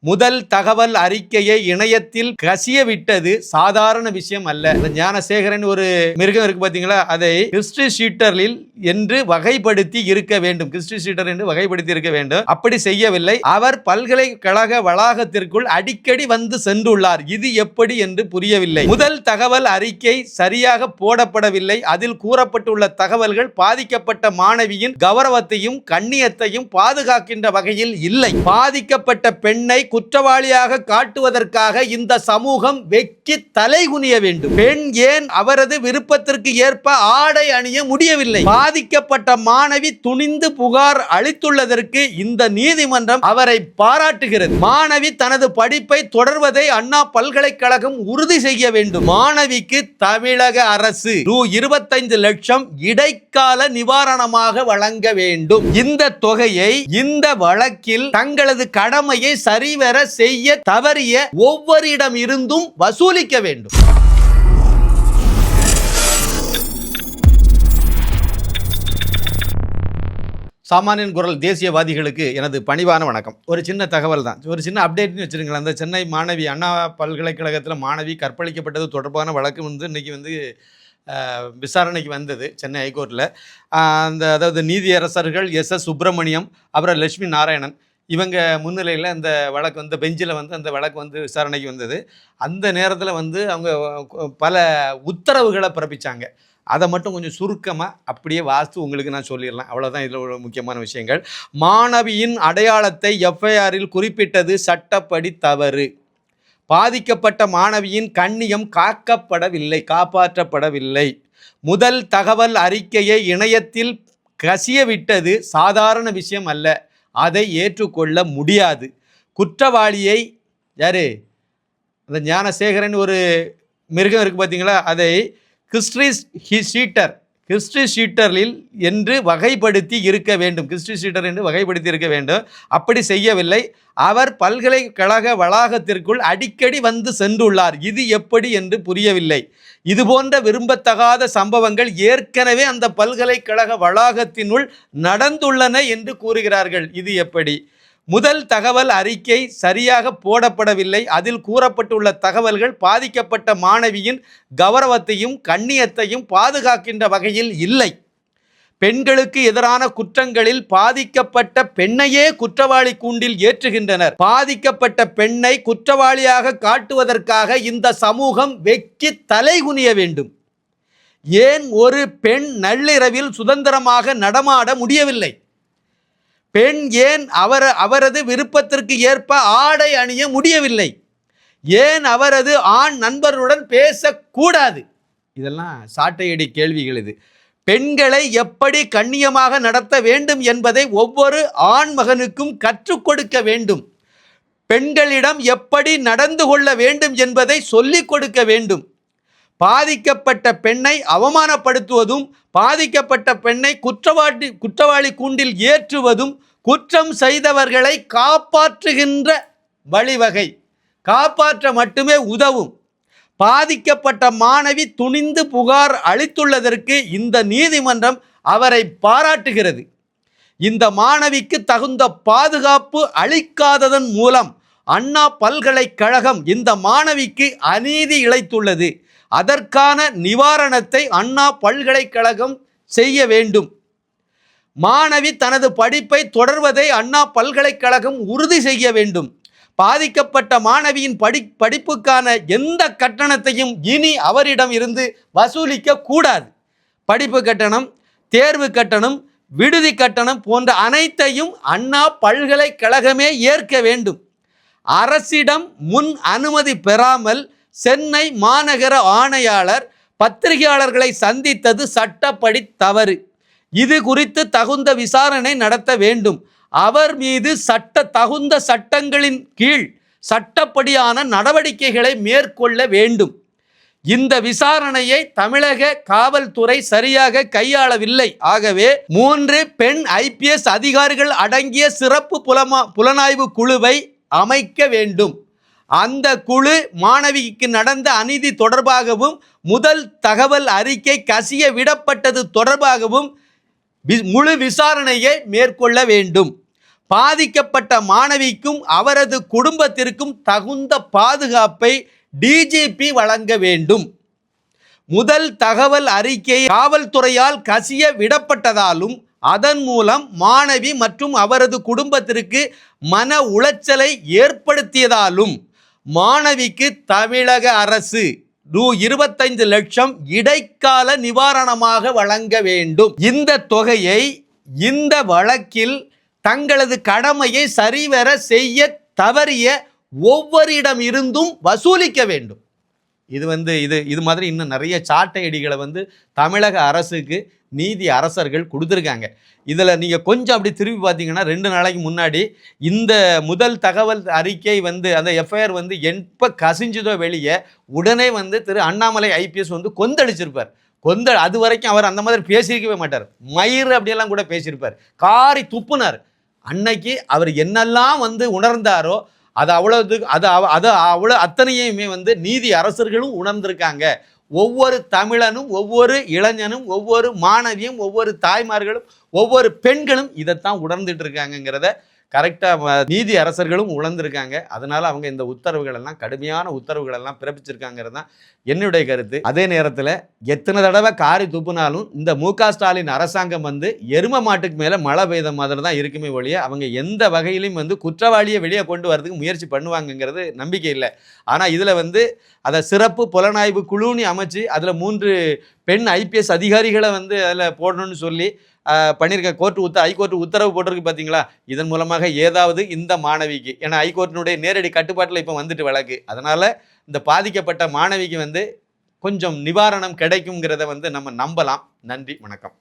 முதல் தகவல் அறிக்கையை இணையத்தில் கசிய விட்டது சாதாரண விஷயம் அல்ல. ஞானசேகரன் ஒரு மிருகம் இருக்கு பாத்தீங்களா? அதை கிறிஸ்டி ஷீட்டரில் என்று வகைப்படுத்தி இருக்க வேண்டும். கிறிஸ்டி ஷீட்டர் என்று வகைப்படுத்தி இருக்க வேண்டும். அப்படி செய்யவில்லை. அவர் பல்கலைக்கழக வளாகத்திற்குள் அடிக்கடி வந்து சென்றுள்ளார். இது எப்படி என்று புரியவில்லை. முதல் தகவல் அறிக்கை சரியாக போடப்படவில்லை. அதில் கூறப்பட்டுள்ள தகவல்கள் பாதிக்கப்பட்ட மாணவியின் கௌரவத்தையும் கண்ணியத்தையும் பாதுகாக்கின்ற வகையில் இல்லை. பாதிக்கப்பட்ட பெண்ணை குற்றவாளியாக காட்டுவதற்காக இந்த சமூகம் வெக்கி தலைகுனிய வேண்டும். பெண் ஏன் அவரது விருப்பத்திற்கு ஏற்ப ஆடை அணிய முடியவில்லை? பாதிக்கப்பட்ட மாணவி துணிந்து புகார் அளித்துள்ளதற்கு இந்த நீதிமன்றம் அவரை பாராட்டுகிறது. மாணவி தனது படிப்பை தொடர்வதை அண்ணா பல்கலைக்கழகம் உறுதி செய்ய வேண்டும். மாணவிக்கு தமிழக அரசு ரூ. இருபத்தைந்து லட்சம் இடைக்கால நிவாரணமாக வழங்க வேண்டும். இந்த தொகையை இந்த வழக்கில் தங்களது கடமையை சரி சரிவர செய்ய தவறிய ஒவ்வொருடம் இருந்தும் வசூலிக்க வேண்டும். சாமானியன் குரல் தேசியவாதிகளுக்கு எனது பணிவான வணக்கம். ஒரு சின்ன தகவல் தான். ஒரு சின்ன அப்டேட்னு வச்சுருங்களேன். அந்த சென்னை மாணவி அண்ணா பல்கலைக்கழகத்தில் மாணவி கற்பழிக்கப்பட்டது தொடர்பான வழக்கு வந்து இன்னைக்கு வந்து விசாரணைக்கு வந்தது சென்னை ஹைகோர்ட்டில் அந்த அதாவது நீதியரசர்கள் எஸ் எஸ் சுப்பிரமணியம் அப்புறம் லட்சுமி நாராயணன். இவங்க முன்னிலையில் அந்த வழக்கு வந்து பெஞ்சில் வந்து அந்த வழக்கு வந்து விசாரணைக்கு வந்தது. அந்த நேரத்தில் வந்து அவங்க பல உத்தரவுகளை பிறப்பிச்சாங்க. அதை மட்டும் கொஞ்சம் சுருக்கமாக அப்படியே வாஸ்து உங்களுக்கு நான் சொல்லிடலாம். அவ்வளோதான் இதில் உள்ள முக்கியமான விஷயங்கள். மாணவியின் அடையாளத்தை எஃப்ஐஆரில் குறிப்பிட்டது சட்டப்படி தவறு. பாதிக்கப்பட்ட மாணவியின் கண்ணியம் காக்கப்படவில்லை காப்பாற்றப்படவில்லை. முதல் தகவல் அறிக்கையை இணையத்தில் கசிய விட்டது சாதாரண விஷயம் அல்ல. அதை ஏற்றுக்கொள்ள முடியாது. குற்றவாளியை யாரு? அந்த ஞானசேகரன் ஒரு மிருகம் இருக்கு பார்த்தீங்களா அதை ஹிஸ்ட்ரி ஷீட்டர் ஹிஸ்ட்ரி ஷீட்டரில் என்று வகைப்படுத்தி இருக்க வேண்டும். ஹிஸ்ட்ரி ஷீட்டர் என்று வகைப்படுத்தி இருக்க வேண்டும். அப்படி செய்யவில்லை. அவர் பல்கலைக்கழக வளாகத்திற்குள் அடிக்கடி வந்து சென்றுள்ளார். இது எப்படி என்று புரியவில்லை. இது போன்ற விரும்பத்தகாத சம்பவங்கள் ஏற்கனவே அந்த பல்கலைக்கழக வளாகத்தினுள் நடந்துள்ளன என்று கூறுகிறார்கள். இது எப்படி? முதல் தகவல் அறிக்கை சரியாக போடப்படவில்லை. அதில் கூறப்பட்டுள்ள தகவல்கள் பாதிக்கப்பட்ட மாணவியின் கௌரவத்தையும் கண்ணியத்தையும் பாதுகாக்கின்ற வகையில் இல்லை. பெண்களுக்கு எதிரான குற்றங்களில் பாதிக்கப்பட்ட பெண்ணையே குற்றவாளி கூண்டில் ஏற்றுகின்றனர். பாதிக்கப்பட்ட பெண்ணை குற்றவாளியாக காட்டுவதற்காக இந்த சமூகம் வெக்கி தலைகுனிய வேண்டும். ஏன் ஒரு பெண் நள்ளிரவில் சுதந்திரமாக நடமாட முடியவில்லை? பெண் ஏன் அவர அவரது விருப்பத்திற்கு ஏற்ப ஆடை அணிய முடியவில்லை? ஏன் அவரது ஆண் நண்பருடன் பேசக்கூடாது? இதெல்லாம் சாட்டையடி கேள்விகள் இது. பெண்களை எப்படி கண்ணியமாக நடத்த வேண்டும் என்பதை ஒவ்வொரு ஆண் மகனுக்கும் கற்றுக் கொடுக்க வேண்டும். பெண்களிடம் எப்படி நடந்து கொள்ள வேண்டும் என்பதை சொல்லிக் கொடுக்க வேண்டும். பாதிக்கப்பட்ட பெண்ணை அவமானப்படுத்துவதும் பாதிக்கப்பட்ட பெண்ணை குற்றவாளி குற்றவாளி கூண்டில் ஏற்றுவதும் குற்றம் செய்தவர்களை காப்பாற்றுகின்ற வழிவகை. காப்பாற்ற மட்டுமே உதவும். பாதிக்கப்பட்ட மாணவி துணிந்து புகார் அளித்துள்ளதற்கு இந்த நீதிமன்றம் அவரை பாராட்டுகிறது. இந்த மாணவிக்கு தகுந்த பாதுகாப்பு அளிக்காததன் மூலம் அண்ணா பல்கலைக்கழகம் இந்த மாணவிக்கு அநீதி இழைத்துள்ளது. அதற்கான நிவாரணத்தை அண்ணா பல்கலைக்கழகம் செய்ய வேண்டும். மாணவி தனது படிப்பை தொடர்வதை அண்ணா பல்கலைக்கழகம் உறுதி செய்ய வேண்டும். பாதிக்கப்பட்ட மாணவியின் படி படிப்புக்கான எந்த கட்டணத்தையும் இனி அவரிடம் இருந்து வசூலிக்க கூடாது. படிப்பு கட்டணம் தேர்வு கட்டணம் விடுதி கட்டணம் போன்ற அனைத்தையும் அண்ணா பல்கலைக்கழகமே ஏற்க வேண்டும். அரசிடம் முன் அனுமதி பெறாமல் சென்னை மாநகர ஆணையாளர் பத்திரிகையாளர்களை சந்தித்தது சட்டப்படி தவறு. இது குறித்து தகுந்த விசாரணை நடத்த வேண்டும். அவர் மீது சட்ட தகுந்த சட்டங்களின் கீழ் சட்டப்படியான நடவடிக்கைகளை மேற்கொள்ள வேண்டும். இந்த விசாரணையை தமிழக காவல்துறை சரியாக கையாளவில்லை. ஆகவே மூன்று பெண் ஐபிஎஸ் அதிகாரிகள் அடங்கிய சிறப்பு புலமா புலனாய்வு குழுவை அமைக்க வேண்டும். அந்த குழு மாணவிக்கு நடந்த அநீதி தொடர்பாகவும் முதல் தகவல் அறிக்கை கசிய விடப்பட்டது தொடர்பாகவும் வி- முழு விசாரணையை மேற்கொள்ள வேண்டும். பாதிக்கப்பட்ட மாணவிக்கும் அவரது குடும்பத்திற்கும் தகுந்த பாதுகாப்பை டிஜிபி வழங்க வேண்டும். முதல் தகவல் அறிக்கை காவல்துறையால் கசிய விடப்பட்டதாலும் அதன் மூலம் மாணவி மற்றும் அவரது குடும்பத்திற்கு மன உளைச்சலை ஏற்படுத்தியதாலும் மாணவிக்கு தமிழக அரசு ரூ இருபத்தைந்து லட்சம் இடைக்கால நிவாரணமாக வழங்க வேண்டும். இந்த தொகையை இந்த வழக்கில் தங்களது கடமையை சரிவர செய்ய தவறிய ஒவ்வொருடம் இருந்தும் வசூலிக்க வேண்டும். இது வந்து இது இது மாதிரி இன்னும் நிறைய சாட்டை அடிகளை வந்து தமிழக அரசுக்கு நீதி அரசர்கள் கொடுத்துருக்காங்க. இதில் நீங்கள் கொஞ்சம் அப்படி திரும்பி பார்த்தீங்கன்னா ரெண்டு நாளைக்கு முன்னாடி இந்த முதல் தகவல் அறிக்கை வந்து அந்த எஃப்ஐஆர் வந்து எப்போ கசிஞ்சுதோ வெளியே உடனே வந்து திரு அண்ணாமலை ஐபிஎஸ் வந்து கொந்தளிச்சிருப்பார். கொந்த அது வரைக்கும் அவர் அந்த மாதிரி பேசியிருக்கவே மாட்டார். மயிர் அப்படியெல்லாம் கூட பேசியிருப்பார். காரி துப்புனார். அன்னைக்கு அவர் என்னெல்லாம் வந்து உணர்ந்தாரோ அது அவ்வளவு அது அவ- அது அவ்வளோ அத்தனையுமே வந்து நீதி அரசர்களும் உணர்ந்திருக்காங்க. ஒவ்வொரு தமிழனும் ஒவ்வொரு இளைஞனும் ஒவ்வொரு மாணவியும் ஒவ்வொரு தாய்மார்களும் ஒவ்வொரு பெண்களும் இதைத்தான் உணர்ந்துட்டு இருக்காங்கங்கிறத கரெக்டாக நீதி அரசர்களும் உணர்ந்திருக்காங்க. அதனால அவங்க இந்த உத்தரவுகள் எல்லாம் கடுமையான உத்தரவுகள் எல்லாம் பிறப்பிச்சிருக்காங்கிறது தான் என்னுடைய கருத்து. அதே நேரத்தில் எத்தனை தடவை காரி துப்புனாலும் இந்த மு ஸ்டாலின் அரசாங்கம் வந்து எரும மாட்டுக்கு மேலே மழை பெய்த மாதிரி தான் இருக்குமே ஒழிய அவங்க எந்த வகையிலையும் வந்து குற்றவாளியை வெளியே கொண்டு வரதுக்கு முயற்சி பண்ணுவாங்கங்கிறது நம்பிக்கை இல்லை. ஆனால் இதில் வந்து அதை சிறப்பு புலனாய்வு குழுன்னு அமைச்சு அதில் மூன்று பெண் ஐபிஎஸ் அதிகாரிகளை வந்து அதில் போடணும்னு சொல்லி பண்ணியிருக்க கோர்ட்டு உத்த ஹைகோர்ட் உத்தரவு போட்டிருக்கு பார்த்தீங்களா இதன் மூலமாக ஏதாவது இந்த மாணவிக்கு ஏன்னா ஹைகோர்ட்டினுடைய நேரடி கட்டுப்பாட்டில் இப்போ வந்துட்டு வழக்கு. அதனால் இந்த பாதிக்கப்பட்ட மாணவிக்கு வந்து கொஞ்சம் நிவாரணம் கிடைக்குங்கிறத வந்து நம்ம நம்பலாம். நன்றி வணக்கம்.